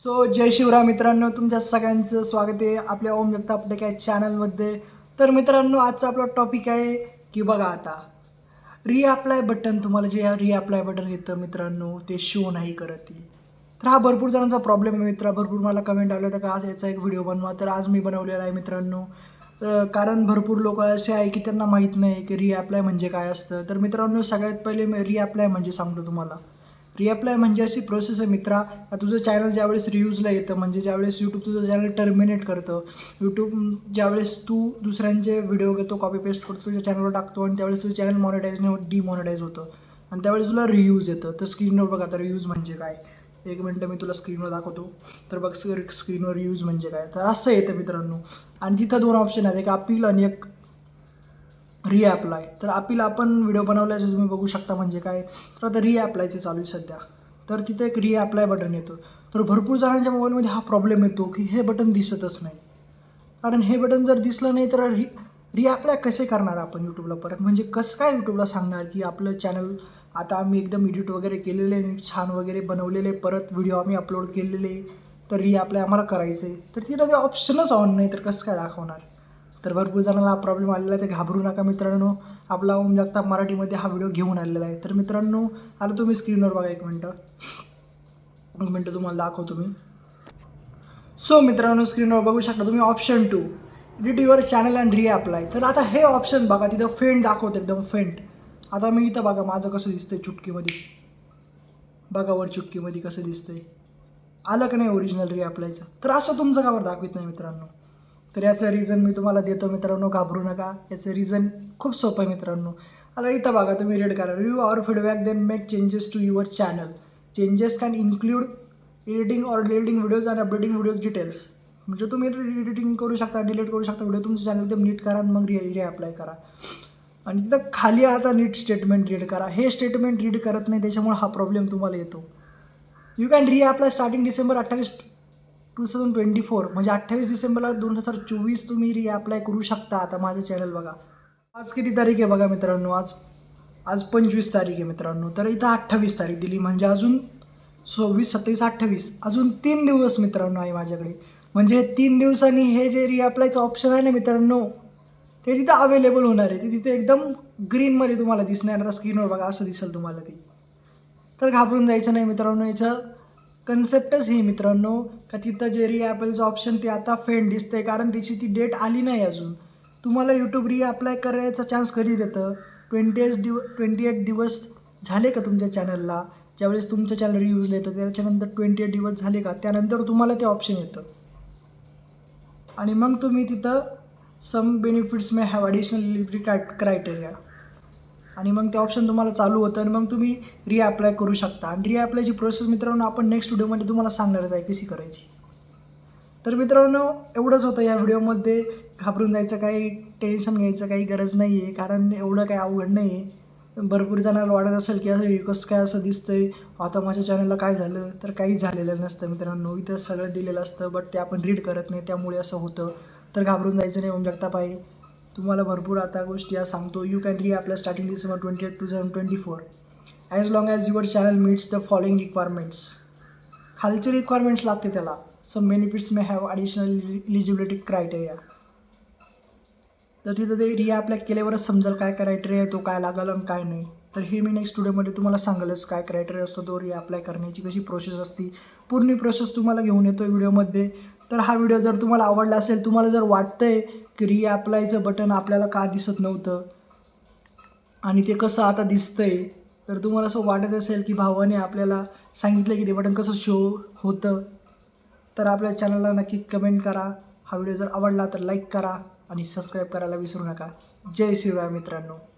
So जय शिवराम मित्रांनो तुमच्या सगळ्यांचं स्वागत आहे आपल्या ओम व्यक्त आपल्या काय चॅनलमध्ये तर मित्रांनो आजचा आपला टॉपिक आहे की बघा आता रिअप्लाय बटन तुम्हाला जे रिअप्लाय बटन येतं मित्रांनो ते शो नाही करत आहे. तर हा भरपूर जणांचा प्रॉब्लेम आहे मित्रा भरपूर मला कमेंट आले होते का आज याचा एक व्हिडिओ बनवा तर आज मी बनवलेला आहे मित्रांनो. कारण भरपूर लोक असे आहे की त्यांना माहीत नाही की रिअप्लाय म्हणजे काय असतं. तर मित्रांनो सगळ्यात पहिले मी रिअप्लाय म्हणजे सांगतो तुम्हाला. रिअप्लाय म्हणजे अशी प्रोसेस आहे मित्रा. तुझं चॅनल ज्यावेळेस रियूजला येतं म्हणजे ज्यावेळेस यूट्यूब तुझं चॅनल टर्मिनेट करतं यूट्यूब ज्यावेळेस तू दुसऱ्यांचे व्हिडिओ घेतो कॉपी पेस्ट करतो तुझ्या चॅनलवर टाकतो आणि त्यावेळेस तुझं चॅनल मॉनिटाईज नाही होत डिमॉनिटाईज होतं. आणि त्यावेळेस तुला रियूज येतं. तर स्क्रीनवर बघा आता रियूज म्हणजे काय. एक मिनटं मी तुला स्क्रीनवर दाखवतो. तर बघ स्क्रीनवर रियूज म्हणजे काय. तर असं येतं मित्रांनो. आणि तिथं दोन ऑप्शन आहेत. एक अपील आणि एक रिॲप्लाय तर अपील आपण व्हिडिओ बनवल्याचं तुम्ही बघू शकता म्हणजे काय. तर आता रिॲप्लायचं चालू आहे सध्या. तर तिथे एक रिॲप्लाय बटन येतं. तर भरपूर जणांच्या मोबाईलमध्ये हा प्रॉब्लेम येतो की हे बटन दिसतच नाही. कारण हे बटन जर दिसलं नाही तर रि रिॲप्लाय कसे करणार आपण यूट्यूबला परत? म्हणजे कसं काय यूट्यूबला सांगणार की आपलं चॅनल आता आम्ही एकदम एडिट वगैरे केलेले नीट छान वगैरे बनवलेले परत व्हिडिओ आम्ही अपलोड केलेले तर रिॲप्लाय आम्हाला करायचं आहे तर तिथं ते ऑप्शनच ऑन नाही तर कसं काय दाखवणार? तर भरपूर जणांना हा प्रॉब्लेम आलेला आहे. ते घाबरू नका मित्रांनो. आपला ओम जगताप मराठीमध्ये हा व्हिडिओ घेऊन आलेला आहे. तर मित्रांनो आलं तुम्ही स्क्रीनवर बघा एक मिनटं. एक मिनटं तुम्हाला दाखवतो मी. सो मित्रांनो स्क्रीनवर बघू शकता तुम्ही option to edit your channel and reapply तर आता हे ऑप्शन बघा तिथं फेंट दाखवतं एकदम फेंट आता मी इथं बघा माझं कसं दिसतंय चुटकीमध्ये. बघा वर चुटकीमध्ये कसं दिसतंय. आलं का नाही ओरिजिनल रिअप्लायचं तर असं तुमचं कावर दाखवित नाही मित्रांनो. तर याचं रिझन मी तुम्हाला देतो मित्रांनो घाबरू नका. याचं रिझन खूप सोपं आहे मित्रांनो. आता इथं बघा तुम्ही रीड करा. Review our feedback then make changes to your channel changes can include editing or deleting videos आणि अपडेटिंग व्हिडिओज डिटेल्स म्हणजे तुम्ही एडिटिंग करू शकता डिलीट करू शकता व्हिडिओ तुमचं चॅनल ते नीट करा आणि मग रि रिअप्लाय करा. आणि तिथं खाली आता नीट स्टेटमेंट रीड करा. हे स्टेटमेंट रीड करत नाही त्याच्यामुळे हा प्रॉब्लेम तुम्हाला येतो. You can reapply starting December अठ्ठावीस टू थाउजंड ट्वेंटी फोर म्हणजे अठ्ठावीस डिसेंबरला दोन हजार चोवीस तुम्ही रिअप्लाय करू शकता आता माझं चॅनल बघा आज किती तारीख आहे बघा मित्रांनो आज आज पंचवीस तारीख आहे मित्रांनो तर इथं अठ्ठावीस तारीख दिली म्हणजे अजून सव्वीस सत्तावीस अठ्ठावीस अजून तीन दिवस मित्रांनो आहे माझ्याकडे म्हणजे तीन दिवसांनी हे जे रिअप्लायचं ऑप्शन आहे ना मित्रांनो ते तिथं अवेलेबल होणार आहे ते तिथे एकदम ग्रीनमध्ये तुम्हाला दिसणार स्क्रीनवर बघा असं दिसेल तुम्हाला ते तर घाबरून जायचं नाही मित्रांनो याचं कन्सेप्टच हे मित्रांनो का तिथं जे रिॲपलचं ऑप्शन ते आता फेंड दिसतंय कारण त्याची ती डेट आली नाही अजून. तुम्हाला यूट्यूब रिअप्लाय करायचा चान्स कधी देतं? ट्वेंटी एस दिव ट्वेंटी एट दिवस झाले का तुमच्या चॅनलला ज्यावेळेस तुमचं चॅनल रियूजला येतं त्याच्यानंतर ट्वेंटी एट दिवस झाले का? त्यानंतर तुम्हाला ते ऑप्शन येतं. आणि मग तुम्ही तिथं some benefits may have additional cry criteria आणि मग ते ऑप्शन तुम्हाला चालू होतं आणि मग तुम्ही रिअप्लाय करू शकता. आणि रिअप्लायची प्रोसेस मित्रांनो आपण नेक्स्ट व्हिडिओमध्ये तुम्हाला सांगणारच आहे कशी करायची. तर मित्रांनो एवढंच होतं या व्हिडिओमध्ये घाबरून जायचं काही टेन्शन घ्यायचं काही गरज नाही आहे कारण एवढं काही अवघड नाही आहे भरपूर जणांना वाटत असेल की असं विकस कसं काय असं दिसतंय? आता माझ्या चॅनलला काय झालं? तर काहीच झालेलं नसतं मित्रांनो. इथं सगळं दिलेलं असतं बट ते आपण रीड करत नाही त्यामुळे असं होतं. तर घाबरून जायचं नाही ओम जगताप आहे तुम्हाला भरपूर आता गोष्टी आज सांगतो. यू कॅन री आपल्या starting December twenty eight two thousand twenty four as long as your channel meets the following requirements खालचे रिक्वायरमेंट्स लागते त्याला. Some benefits may have additional eligibility criteria तर तिथं ते रिअप्लाय केल्यावरच समजेल काय क्रायटेरिया आहे तो काय लागेल आणि काय नाही. तर हे मी नेक्स्ट स्टुडिओमध्ये तुम्हाला सांगेलच काय क्रायटेरिया असतो तो रिअप्लाय करण्याची कशी प्रोसेस असती. पूर्ण प्रोसेस तुम्हाला घेऊन येतो व्हिडिओमध्ये तर हा व्हिडिओ जर तुम्हाला आवडला असेल तुम्हाला जर वाटतं आहे की रिअप्लायचं बटन आपल्याला का दिसत नव्हतं? आणि ते कसं आता दिसतंय? तर तुम्हाला असं वाटत असेल की भावाने आपल्याला सांगितलं की ते बटन कसं शो होतं? तर आपल्या चॅनलला नक्की कमेंट करा. हा व्हिडिओ जर आवडला तर लाईक करा आणि सबस्क्राईब करायला विसरू नका. जय शिवराय मित्रांनो.